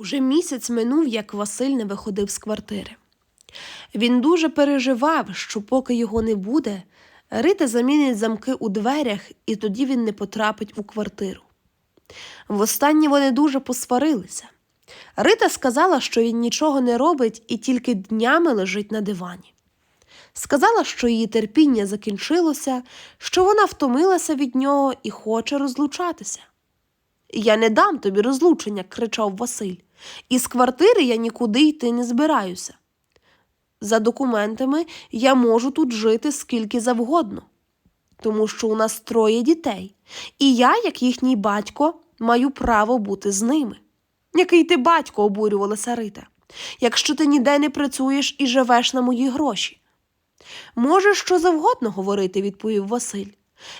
Уже місяць минув, як Василь не виходив з квартири. Він дуже переживав, що поки його не буде, Рита замінить замки у дверях, і тоді він не потрапить у квартиру. Востаннє вони дуже посварилися. Рита сказала, що він нічого не робить і тільки днями лежить на дивані. Сказала, що її терпіння закінчилося, що вона втомилася від нього і хоче розлучатися. Я не дам тобі розлучення, кричав Василь. Із квартири я нікуди йти не збираюся. За документами я можу тут жити скільки завгодно, тому що у нас троє дітей, і я, як їхній батько, маю право бути з ними. Який ти батько, обурювалася Рита, якщо ти ніде не працюєш і живеш на мої гроші. Можеш що завгодно говорити, відповів Василь.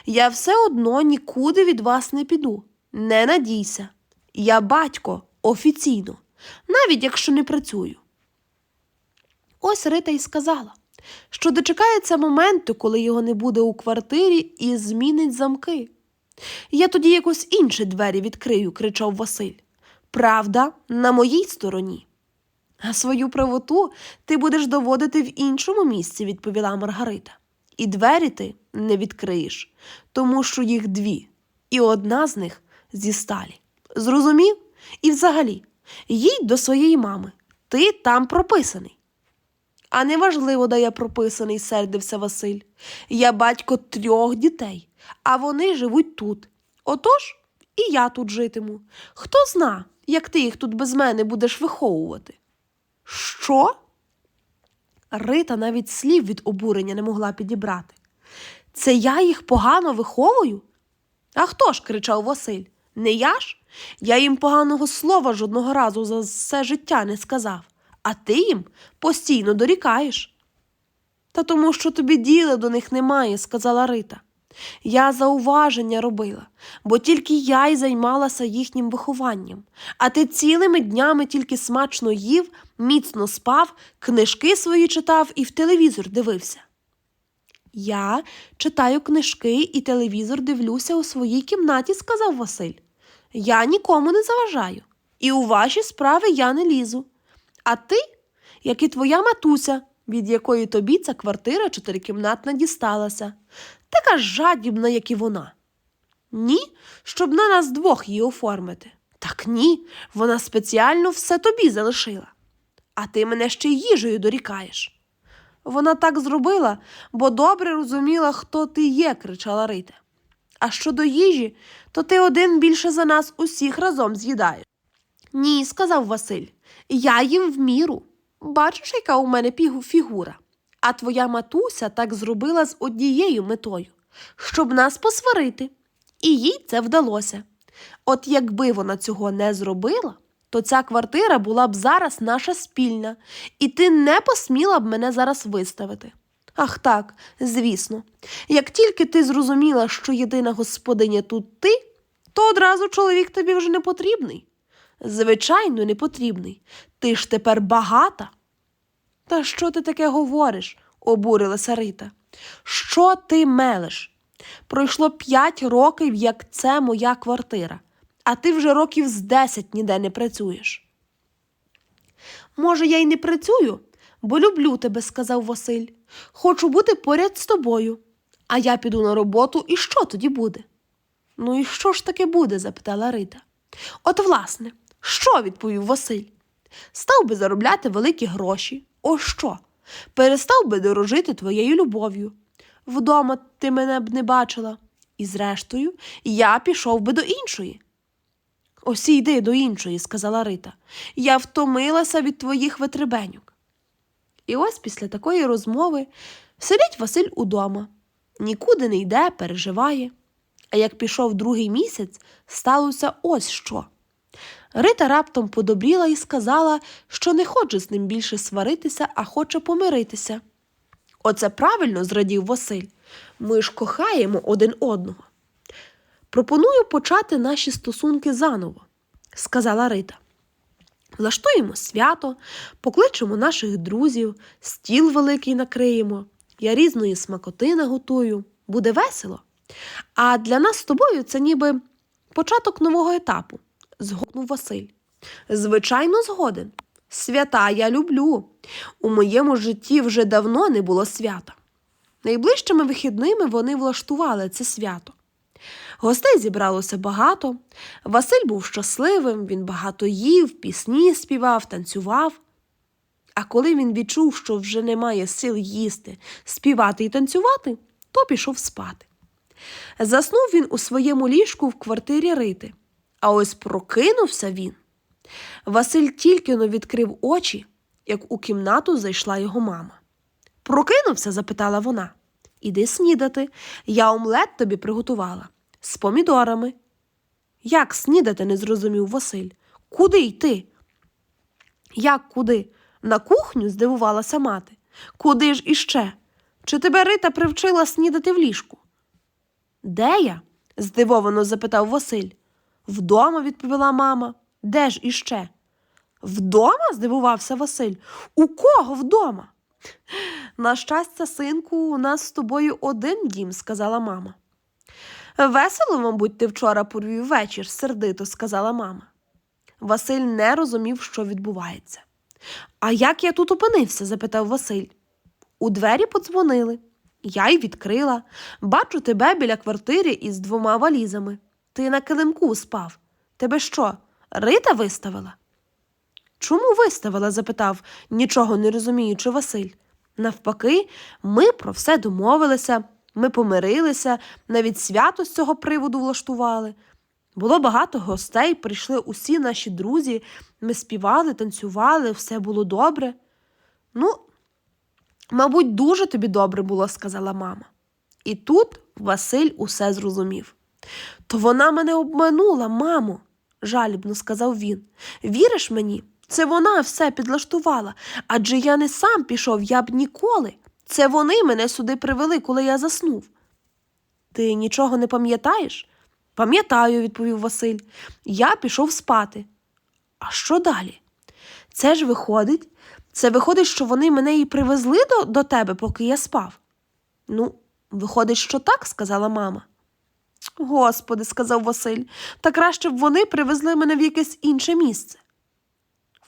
Я все одно нікуди від вас не піду. Не надійся. Я батько офіційно, навіть якщо не працюю. Ось Рита й сказала, що дочекається моменту, коли його не буде у квартирі і змінить замки. Я тоді якось інші двері відкрию, кричав Василь. Правда, на моїй стороні. А свою правоту ти будеш доводити в іншому місці, відповіла Маргарита. І двері ти не відкриєш, тому що їх дві, і одна з них зі сталі. Зрозумів? І взагалі, їдь до своєї мами. Ти там прописаний. А неважливо, де я прописаний, сердився Василь. Я батько трьох дітей, а вони живуть тут. Отож, і я тут житиму. Хто зна, як ти їх тут без мене будеш виховувати? Що? Рита навіть слів від обурення не могла підібрати. Це я їх погано виховую? А хто ж? кричав Василь. Не я ж? Я їм поганого слова жодного разу за все життя не сказав, а ти їм постійно дорікаєш. Та тому, що тобі діла до них немає, сказала Рита. Я зауваження робила, бо тільки я й займалася їхнім вихованням, а ти цілими днями тільки смачно їв, міцно спав, книжки свої читав і в телевізор дивився. Я читаю книжки і телевізор дивлюся у своїй кімнаті, сказав Василь. Я нікому не заважаю, і у ваші справи я не лізу. А ти, як і твоя матуся, від якої тобі ця квартира чотирикімнатна дісталася, така жадібна, як і вона. Ні, щоб на нас двох її оформити. Так ні, вона спеціально все тобі залишила. А ти мене ще й їжею дорікаєш. Вона так зробила, бо добре розуміла, хто ти є, кричала Рита. А щодо їжі, то ти один більше за нас усіх разом з'їдаєш. Ні, сказав Василь, я їм в міру. Бачиш, яка у мене фігура. А твоя матуся так зробила з однією метою, щоб нас посварити. І їй це вдалося. От якби вона цього не зробила, то ця квартира була б зараз наша спільна, і ти не посміла б мене зараз виставити. Ах так, звісно, як тільки ти зрозуміла, що єдина господиня тут ти, то одразу чоловік тобі вже не потрібний. Звичайно, не потрібний. Ти ж тепер багата. Та що ти таке говориш? обурилася Рита. Що ти мелеш? Пройшло п'ять років, як це моя квартира, а ти вже років з десять ніде не працюєш. Може, я й не працюю, бо люблю тебе, сказав Василь. Хочу бути поряд з тобою. А я піду на роботу, і що тоді буде? Ну і що ж таке буде? запитала Рита. От, власне, що? відповів Василь. Став би заробляти великі гроші. О що? Перестав би дорожити твоєю любов'ю. Вдома ти мене б не бачила. І зрештою, я пішов би до іншої. Ось і йди до іншої, сказала Рита. Я втомилася від твоїх витребеньок. І ось після такої розмови сидить Василь удома, нікуди не йде, переживає. А як пішов другий місяць, сталося ось що. Рита раптом подобріла і сказала, що не хоче з ним більше сваритися, а хоче помиритися. Оце правильно, зрадів Василь. Ми ж кохаємо один одного. Пропоную почати наші стосунки заново, сказала Рита. Влаштуємо свято, покличемо наших друзів, стіл великий накриємо, я різної смакоти наготую, буде весело. А для нас з тобою це ніби початок нового етапу, згукнув Василь. Звичайно, згоден. Свята я люблю. У моєму житті вже давно не було свята. Найближчими вихідними вони влаштували це свято. Гостей зібралося багато. Василь був щасливим, він багато їв, пісні співав, танцював. А коли він відчув, що вже немає сил їсти, співати і танцювати, то пішов спати. Заснув він у своєму ліжку в квартирі Рити, а ось прокинувся він. Василь тільки но відкрив очі, як у кімнату зайшла його мама. Прокинувся? запитала вона. Іди снідати. Я омлет тобі приготувала з помідорами. Як снідати? не зрозумів Василь. Куди йти? Як куди? На кухню? здивувалася мати. Куди ж іще? Чи тебе Рита привчила снідати в ліжку? Де я? здивовано запитав Василь. Вдома, відповіла мама. Де ж іще? Вдома? здивувався Василь. У кого вдома? На щастя, синку, у нас з тобою один дім, сказала мама. Весело, мабуть, ти вчора провів вечір, сердито сказала мама. Василь не розумів, що відбувається. А як я тут опинився? запитав Василь. У двері подзвонили. Я й відкрила. Бачу тебе біля квартири із двома валізами. Ти на килимку спав. Тебе що, Рита виставила? Чому виставила? запитав, нічого не розуміючи Василь. Навпаки, ми про все домовилися, ми помирилися, навіть свято з цього приводу влаштували. Було багато гостей, прийшли усі наші друзі, ми співали, танцювали, все було добре. Ну, мабуть, дуже тобі добре було, сказала мама. І тут Василь усе зрозумів. То вона мене обманула, мамо, жалібно сказав він. Віриш мені? Це вона все підлаштувала, адже я не сам пішов, я б ніколи. Це вони мене сюди привели, коли я заснув. Ти нічого не пам'ятаєш? Пам'ятаю, відповів Василь. Я пішов спати. А що далі? Це ж виходить, це виходить, що вони мене і привезли до, до тебе, поки я спав. Ну, виходить, що так, сказала мама. Господи, сказав Василь, та краще б вони привезли мене в якесь інше місце.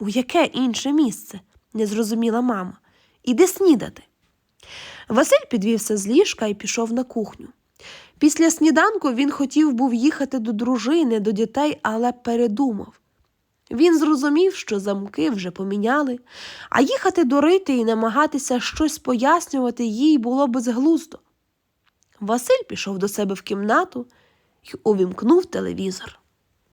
У яке інше місце? не зрозуміла мама. Іди снідати. Василь підвівся з ліжка і пішов на кухню. Після сніданку він хотів був їхати до дружини, до дітей, але передумав. Він зрозумів, що замки вже поміняли, а їхати до Рити і намагатися щось пояснювати їй було безглуздо. Василь пішов до себе в кімнату і увімкнув телевізор.